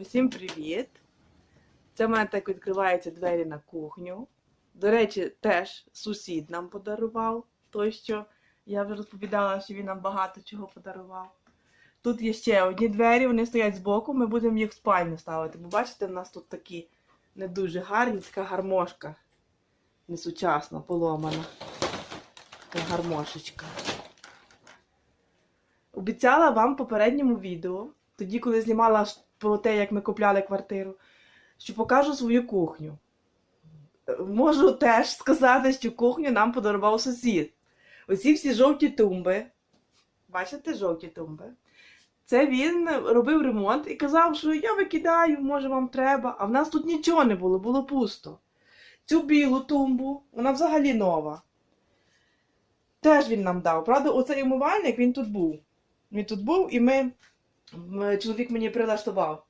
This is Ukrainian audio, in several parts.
Усім привіт! Це в мене так відкриваються двері на кухню. До речі, теж сусід нам подарував той, що я вже розповідала, що він нам багато чого подарував. Тут є ще одні двері, вони стоять збоку, ми будемо їх в спальню ставити. Бо бачите, в нас тут такі не дуже гарні, така гармошка. Несучасна, поломана. Така гармошечка. Обіцяла вам в попередньому відео, тоді, коли знімала про те, як ми купляли квартиру, що покажу свою кухню. Можу теж сказати, що кухню нам подарував сусід. Оці всі жовті тумби. Бачите жовті тумби? Це він робив ремонт і казав, що я викидаю, може вам треба. А в нас тут нічого не було, було пусто. Цю білу тумбу, вона взагалі нова. Теж він нам дав. Правда, оцей умивальник він тут був. Він тут був, і ми, чоловік мені прилаштував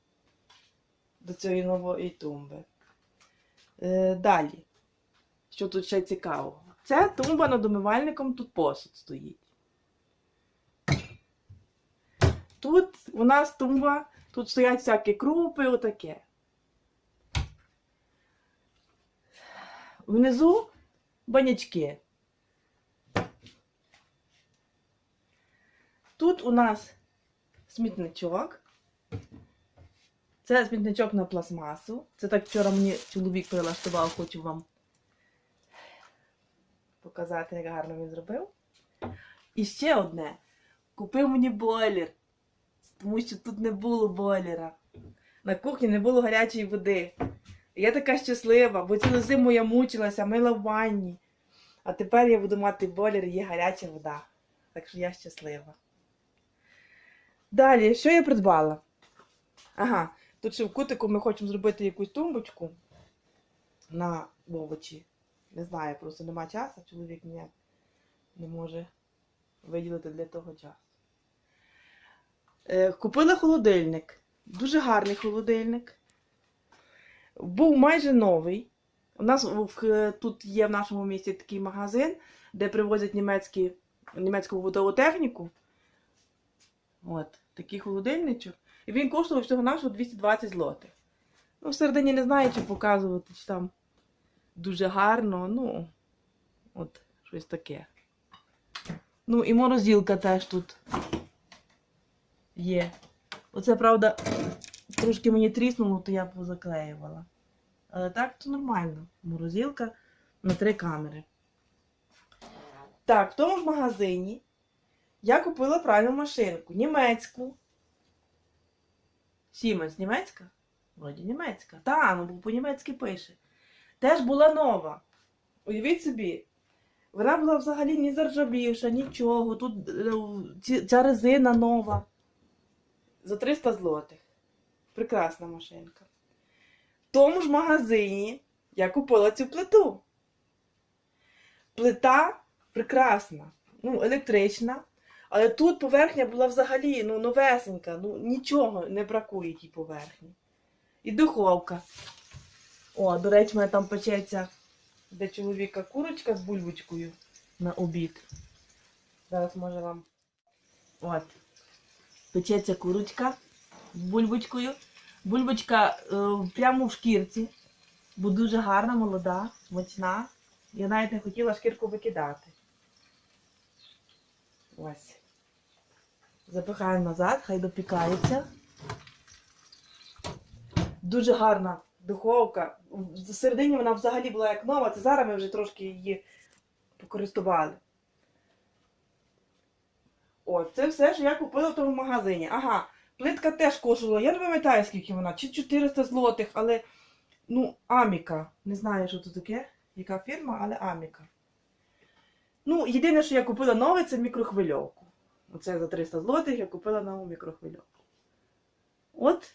до цієї нової тумби. Е, далі. Що тут ще цікавого? Це тумба над умивальником, тут посуд стоїть. Тут у нас тумба, тут стоять всякі крупи, отаке. Внизу банячки. Тут у нас смітничок. Це смітничок на пластмасу. Це так вчора мені чоловік прилаштував, хочу вам показати, як гарно він зробив. І ще одне. Купив мені бойлер, тому що тут не було бойлера. На кухні не було гарячої води. Я така щаслива, бо цілу зиму я мучилася, мила в ванні. А тепер я буду мати бойлер і є гаряча вода. Так що я щаслива. Далі, що я придбала? Ага, тут ще в кутику ми хочемо зробити якусь тумбочку на овочі. Не знаю, просто нема часу, чоловік ніяк не може виділити для того часу. Е, купила холодильник. Дуже гарний холодильник. Був майже новий. У нас в- тут є в нашому місті такий магазин, де привозять німецьку побутову техніку. От, такий холодильничок. І він коштував всього нашого 220 злотих. Ну, всередині не знаю, чи показувати, чи там дуже гарно, ну, от, щось таке. Ну, і морозилка теж тут є. Оце, правда, трошки мені тріснуло, то я позаклеювала. Але так, то нормально. Морозилка на три камери. Так, в тому ж магазині я купила пральну машинку. Німецьку. Siemens німецька? Вроді німецька. Та, ну по-німецьки пише. Теж була нова. Уявіть собі, вона була взагалі не заржавівша, нічого. Тут е, ця резина нова. За 300 злотих. Прекрасна машинка. В тому ж магазині я купила цю плиту. Плита прекрасна, ну, електрична. Але тут поверхня була взагалі ну, новесенька, ну нічого не бракує тій поверхні. І духовка. О, до речі, в мене там печеться для чоловіка курочка з бульбочкою на обід. Зараз може вам. От. Печеться курочка з бульбочкою. Бульбочка е, прямо в шкірці, бо дуже гарна, молода, смачна. Я навіть не хотіла шкірку викидати. Ось. Запихаємо назад, хай допікається. Дуже гарна духовка. Всередині вона взагалі була як нова, це зараз ми вже трошки її покористували. Ось, це все, що я купила в тому магазині. Ага, плитка теж коштувала. Я не пам'ятаю, скільки вона, чи 400 злотих, але ну, Аміка. Не знаю, що це таке, яка фірма, але Аміка. Ну, єдине, що я купила нове, це мікрохвильовку. Оце за 300 злотих я купила нову мікрохвильовку. От,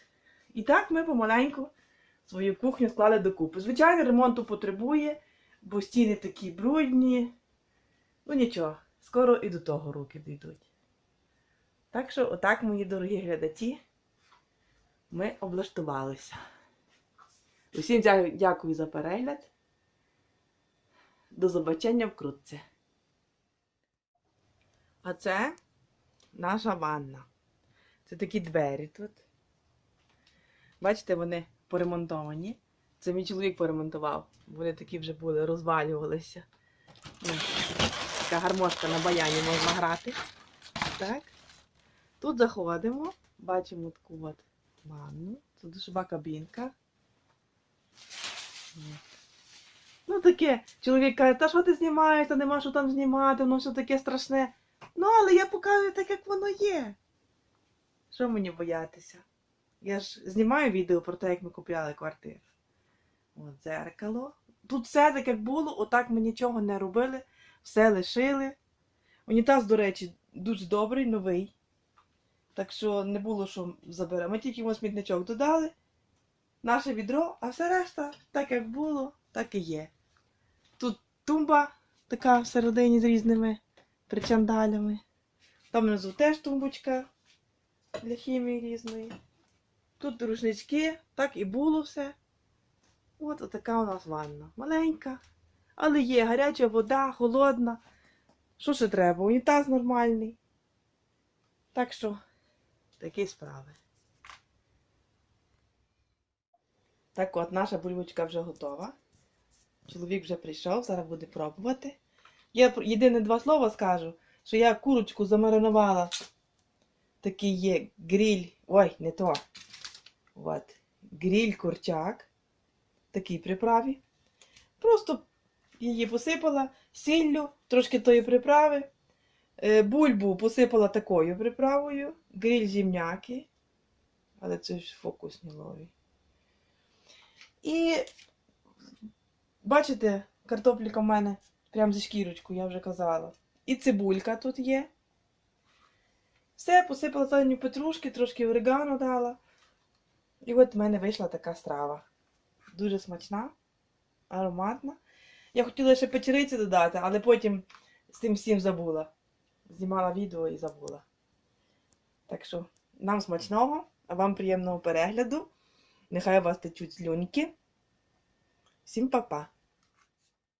і так ми помаленьку свою кухню склали докупи. Звичайно, ремонту потребує, бо стіни такі брудні. Ну нічого, скоро і до того руки дійдуть. Так що, отак, мої дорогі глядачі, ми облаштувалися. Усім дякую за перегляд. До побачення в крутці. А це наша ванна. Це такі двері тут. Бачите, вони поремонтовані. Це мій чоловік поремонтував. Вони такі вже були, розвалювалися. Ну, така гармошка на баяні можна грати. Так. Тут заходимо, бачимо таку от ванну. Це душова кабінка. Ну таке, чоловік каже, та що ти знімаєш, та нема що там знімати, воно все таке страшне. Ну, але я показую так, як воно є. Що мені боятися? Я ж знімаю відео про те, як ми купляли квартиру. От дзеркало. Тут все так, як було, отак ми нічого не робили, все лишили. Унітаз, до речі, дуже добрий, новий. Так що не було що забирати. Ми тільки йому смітничок додали, наше відро, а все решта, так як було, так і є. Тут тумба така всередині з різними причандалями. Там внизу теж тумбочка для хімії різної. Тут рушнички, так і було все. От така у нас ванна. Маленька. Але є гаряча вода, холодна. Що ще треба? Унітаз нормальний. Так що, такі справи. Так от, наша бульбочка вже готова. Чоловік вже прийшов, зараз буде пробувати. Я єдине два слова скажу, що я курочку замаринувала. Такий є гриль. Ой, не то. От. Гриль курчак. Такій приправі. Просто її посипала сіллю, трошки тої приправи. Е, Бульбу посипала такою приправою. Гриль зімняки. Але це ж фокусні лові. І бачите, картопліка в мене прям зі шкірочку, я вже казала. І цибулька тут є. Все, посипала зелені петрушки, трошки орегано дала. І от в мене вийшла така страва. Дуже смачна, ароматна. Я хотіла ще печериці додати, але потім з тим всім забула. Знімала відео і забула. Так що, нам смачного, а вам приємного перегляду. Нехай у вас течуть слюньки. Всім па-па!